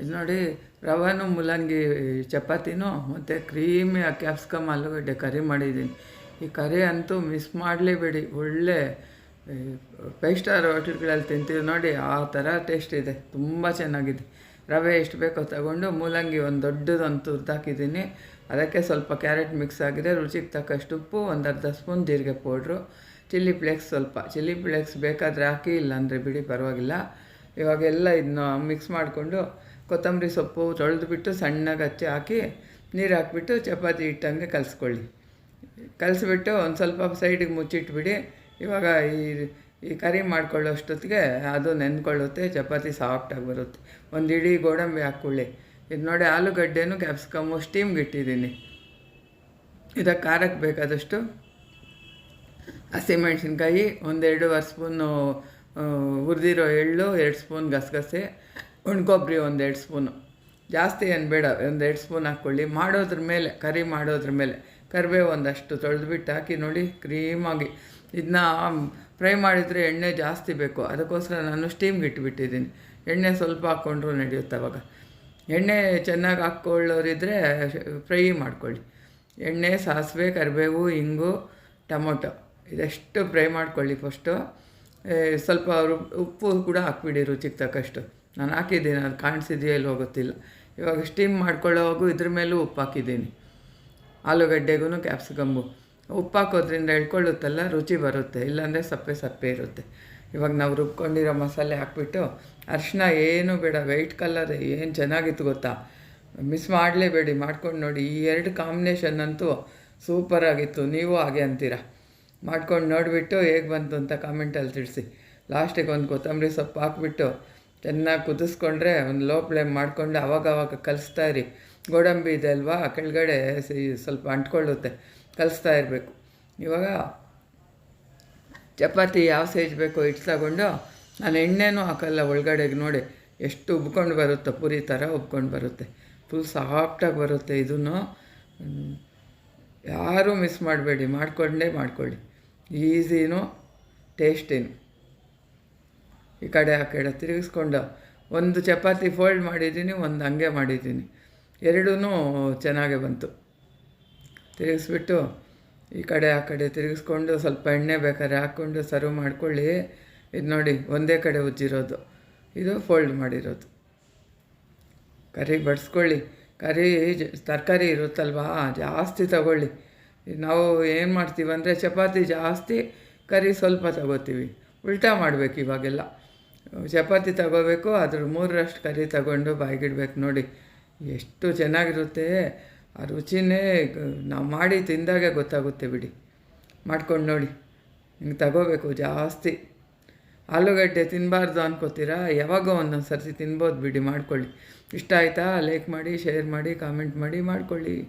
ಇದು ನೋಡಿ, ರವಾನು ಮೂಲಂಗಿ ಚಪಾತಿನೂ ಮತ್ತು ಕ್ರೀಮಿ ಕ್ಯಾಪ್ಸ್ಕಮ್ ಆಲೂಗಡ್ಡೆ ಕರಿ ಮಾಡಿದ್ದೀನಿ ಈ ಕರಿ ಅಂತೂ ಮಿಸ್ ಮಾಡಲೇಬೇಡಿ ಒಳ್ಳೆ ಫೈವ್ ಸ್ಟಾರ್ ಹೋಟ್ಲ್ಗಳಲ್ಲಿ ತಿಂತೀವಿ ನೋಡಿ, ಆ ಥರ ಟೇಸ್ಟ್ ಇದೆ. ತುಂಬ ಚೆನ್ನಾಗಿದೆ. ರವೆ ಎಷ್ಟು ಬೇಕೋ ತಗೊಂಡು ಮೂಲಂಗಿ ಒಂದು ದೊಡ್ಡದೊಂದು ತುರ್ದಾಕಿದ್ದೀನಿ ಅದಕ್ಕೆ ಸ್ವಲ್ಪ ಕ್ಯಾರೆಟ್ ಮಿಕ್ಸ್ ಆಗಿದೆ ರುಚಿಗೆ ತಕ್ಕಷ್ಟು ಉಪ್ಪು, ಒಂದು ಅರ್ಧ ಸ್ಪೂನ್ ಜೀರಿಗೆ ಪೌಡ್ರು, ಚಿಲ್ಲಿ ಫ್ಲೇಕ್ಸ್ ಸ್ವಲ್ಪ. ಚಿಲ್ಲಿ ಫ್ಲೇಕ್ಸ್ ಬೇಕಾದರೆ ಹಾಕಿ ಇಲ್ಲಾಂದರೆ ಬಿಡಿ ಪರವಾಗಿಲ್ಲ. ಇವಾಗೆಲ್ಲ ಇದನ್ನ ಮಿಕ್ಸ್ ಮಾಡಿಕೊಂಡು ಕೊತ್ತಂಬರಿ ಸೊಪ್ಪು ತೊಳೆದುಬಿಟ್ಟು ಸಣ್ಣಗೆ ಹಚ್ಚಿ ಹಾಕಿ ನೀರು ಹಾಕಿಬಿಟ್ಟು ಚಪಾತಿ ಇಟ್ಟಂಗೆ ಕಲಿಸ್ಕೊಳ್ಳಿ. ಕಲಿಸ್ಬಿಟ್ಟು ಒಂದು ಸ್ವಲ್ಪ ಸೈಡಿಗೆ ಮುಚ್ಚಿಟ್ಬಿಡಿ. ಇವಾಗ ಈ ಈ ಕರಿ ಮಾಡ್ಕೊಳ್ಳೋಷ್ಟೊತ್ತಿಗೆ ಅದು ನೆನ್ಕೊಳ್ಳುತ್ತೆ, ಚಪಾತಿ ಸಾಫ್ಟಾಗಿ ಬರುತ್ತೆ. ಒಂದು ಇಡೀ ಗೋಡಂಬಿ ಹಾಕ್ಕೊಳ್ಳಿ. ಇದು ನೋಡಿ ಆಲೂಗಡ್ಡೆನೂ ಕ್ಯಾಪ್ಸಿಕಮ್ಮು ಸ್ಟೀಮ್ಗೆ ಇಟ್ಟಿದ್ದೀನಿ. ಇದಕ್ಕೆ ಖಾರಕ್ಕೆ ಬೇಕಾದಷ್ಟು ಹಸಿಮೆಣಸಿನ್ಕಾಯಿ ಒಂದೆರಡೂವರೆ ಸ್ಪೂನು ಹುರಿದಿರೋ ಎಳ್ಳು, ಎರಡು ಸ್ಪೂನ್ ಗಸಗಸೆ ಒಣಕೊಬ್ಬರಿ ಒಂದೆರಡು ಸ್ಪೂನು. ಜಾಸ್ತಿ ಏನು ಬೇಡ, ಒಂದೆರಡು ಸ್ಪೂನ್ ಹಾಕ್ಕೊಳ್ಳಿ. ಮಾಡೋದ್ರ ಮೇಲೆ, ಕರಿ ಮಾಡೋದ್ರ ಮೇಲೆ. ಕರಿಬೇವು ಒಂದಷ್ಟು ತೊಳೆದ್ಬಿಟ್ಟು ಹಾಕಿ ನೋಡಿ, ಕ್ರೀಮಾಗಿ. ಇದನ್ನ ಫ್ರೈ ಮಾಡಿದರೆ ಎಣ್ಣೆ ಜಾಸ್ತಿ ಬೇಕು. ಅದಕ್ಕೋಸ್ಕರ ನಾನು ಸ್ಟೀಮ್ಗೆ ಇಟ್ಬಿಟ್ಟಿದ್ದೀನಿ. ಎಣ್ಣೆ ಸ್ವಲ್ಪ ಹಾಕ್ಕೊಂಡ್ರೂ ನಡೆಯುತ್ತೆ ಅವಾಗ. ಎಣ್ಣೆ ಚೆನ್ನಾಗಿ ಹಾಕ್ಕೊಳ್ಳೋರಿದ್ದರೆ ಫ್ರೈ ಮಾಡ್ಕೊಳ್ಳಿ. ಎಣ್ಣೆ, ಸಾಸಿವೆ, ಕರಿಬೇವು, ಇಂಗು, ಟೊಮೊಟೊ. ಇದೆಷ್ಟು ಫ್ರೈ ಮಾಡ್ಕೊಳ್ಳಿ ಫಸ್ಟು ಸ್ವಲ್ಪ ಉಪ್ಪು ಕೂಡ ಹಾಕ್ಬಿಡಿ ರುಚಿಗೆ ತಕ್ಕಷ್ಟು. ನಾನು ಹಾಕಿದ್ದೀನಿ, ಅದು ಕಾಣಿಸಿದೆಯೋ ಇಲ್ವೋ ಗೊತ್ತಿಲ್ಲ. ಇವಾಗ ಸ್ಟೀಮ್ ಮಾಡ್ಕೊಳ್ಳೋವಾಗೂ ಇದ್ರ ಮೇಲೂ ಉಪ್ಪು ಹಾಕಿದ್ದೀನಿ. ಆಲೂಗಡ್ಡೆಗೂ ಕ್ಯಾಪ್ಸಿಕಮ್ಮು ಉಪ್ಪು ಹಾಕೋದ್ರಿಂದ ಎಳ್ಕೊಳ್ಳುತ್ತಲ್ಲ, ರುಚಿ ಬರುತ್ತೆ, ಇಲ್ಲಾಂದರೆ ಸಪ್ಪೆ ಸಪ್ಪೆ ಇರುತ್ತೆ. ಇವಾಗ ನಾವು ರುಬ್ಕೊಂಡಿರೋ ಮಸಾಲೆ ಹಾಕ್ಬಿಟ್ಟು ಅರಿಶಿನ ಏನು ಬೇಡ ವೈಟ್ ಕಲರ್ ಏನು ಚೆನ್ನಾಗಿತ್ತು ಗೊತ್ತಾ? ಮಿಸ್ ಮಾಡಲೇಬೇಡಿ, ಮಾಡ್ಕೊಂಡು ನೋಡಿ. ಈ ಎರಡು ಕಾಂಬಿನೇಷನ್ ಅಂತೂ ಸೂಪರಾಗಿತ್ತು ನೀವು ಹಾಗೆ ಅಂತೀರ? ಮಾಡ್ಕೊಂಡು ನೋಡಿಬಿಟ್ಟು ಹೇಗೆ ಬಂತು ಅಂತ ಕಾಮೆಂಟಲ್ಲಿ ತಿಳಿಸಿ. ಲಾಸ್ಟಿಗೆ ಒಂದು ಕೊತ್ತಂಬರಿ ಸೊಪ್ಪು ಹಾಕ್ಬಿಟ್ಟು ಚೆನ್ನಾಗಿ ಕುದಿಸ್ಕೊಂಡ್ರೆ ಒಂದು ಲೋ ಫ್ಲೇಮ್ ಮಾಡಿಕೊಂಡು ಅವಾಗ ಕಲಿಸ್ತಾ ಇರಿ. ಗೋಡಂಬಿ ಇದೆ ಅಲ್ವಾ ಕೆಳಗಡೆ ಸ್ವಲ್ಪ ಅಂಟ್ಕೊಳ್ಳುತ್ತೆ, ಕಲಿಸ್ತಾ ಇರಬೇಕು. ಇವಾಗ ಚಪಾತಿ ಯಾವ ಸೈಜ್ ಬೇಕೋ ಇಟ್ಟು ತಗೊಂಡು ನಾನು ಎಣ್ಣೆನೂ ಹಾಕಲ್ಲ ಒಳಗಡೆಗೆ ನೋಡಿ, ಎಷ್ಟು ಉಬ್ಕೊಂಡು ಬರುತ್ತೋ, ಪುರಿ ಥರ ಉಬ್ಕೊಂಡು ಬರುತ್ತೆ. ಫುಲ್ ಸಾಫ್ಟಾಗಿ ಬರುತ್ತೆ ಇದನ್ನು ಯಾರೂ ಮಿಸ್ ಮಾಡಬೇಡಿ, ಮಾಡಿಕೊಂಡೇ ಮಾಡಿಕೊಳ್ಳಿ. ಈಸಿನೂ, ಟೇಸ್ಟಿನೂ. ಈ ಕಡೆ ಆ ಕಡೆ ತಿರುಗಿಸ್ಕೊಂಡ ಒಂದು ಚಪಾತಿ ಫೋಲ್ಡ್ ಮಾಡಿದ್ದೀನಿ, ಒಂದು ಹಂಗೆ ಮಾಡಿದ್ದೀನಿ. ಎರಡೂ ಚೆನ್ನಾಗೇ ಬಂತು. ತಿರುಗಿಸ್ಬಿಟ್ಟು ಈ ಕಡೆ ಆ ಕಡೆ ತಿರುಗಿಸ್ಕೊಂಡು ಸ್ವಲ್ಪ ಎಣ್ಣೆ ಬೇಕಾದ್ರೆ ಹಾಕ್ಕೊಂಡು ಸರ್ವ್ ಮಾಡ್ಕೊಳ್ಳಿ. ಇದು ನೋಡಿ, ಒಂದೇ ಕಡೆ ಉಜ್ಜಿರೋದು. ಇದು ಫೋಲ್ಡ್ ಮಾಡಿರೋದು. ಕರಿ ಬಡಿಸ್ಕೊಳ್ಳಿ. ಕರಿ ತರಕಾರಿ ಇರುತ್ತಲ್ವಾ, ಜಾಸ್ತಿ ತಗೊಳ್ಳಿ. ನಾವು ಏನು ಮಾಡ್ತೀವಿ ಅಂದರೆ ಚಪಾತಿ ಜಾಸ್ತಿ, ಕರಿ ಸ್ವಲ್ಪ ತಗೋತೀವಿ. ಉಲ್ಟಾ ಮಾಡಬೇಕು ಇವಾಗೆಲ್ಲ. ಚಪಾತಿ ತಗೋಬೇಕು, ಅದ್ರ ಮೂರರಷ್ಟು ಕರಿ ತಗೊಂಡು ಬಾಯಿಗಿಡ್ಬೇಕು ನೋಡಿ. ಎಷ್ಟು ಚೆನ್ನಾಗಿರುತ್ತೆ. ಆ ರುಚಿನೇ ನಾವು ಮಾಡಿ ತಿಂದಾಗೆ ಗೊತ್ತಾಗುತ್ತೆ ಬಿಡಿ. ಮಾಡ್ಕೊಂಡು ನೋಡಿ. ಹಿಂಗೆ ತಗೋಬೇಕು ಜಾಸ್ತಿ. ಆಲೂಗಡ್ಡೆ ತಿನ್ನಬಾರ್ದು ಅನ್ಕೋತೀರಾ? ಯಾವಾಗೋ ಒಂದೊಂದು ಸರ್ತಿ ತಿನ್ಬೋದು ಬಿಡಿ, ಮಾಡ್ಕೊಳ್ಳಿ. ಇಷ್ಟ ಆಯಿತಾ? ಲೈಕ್ ಮಾಡಿ ಶೇರ್ ಮಾಡಿ ಕಾಮೆಂಟ್ ಮಾಡಿ ಮಾಡ್ಕೊಳ್ಳಿ.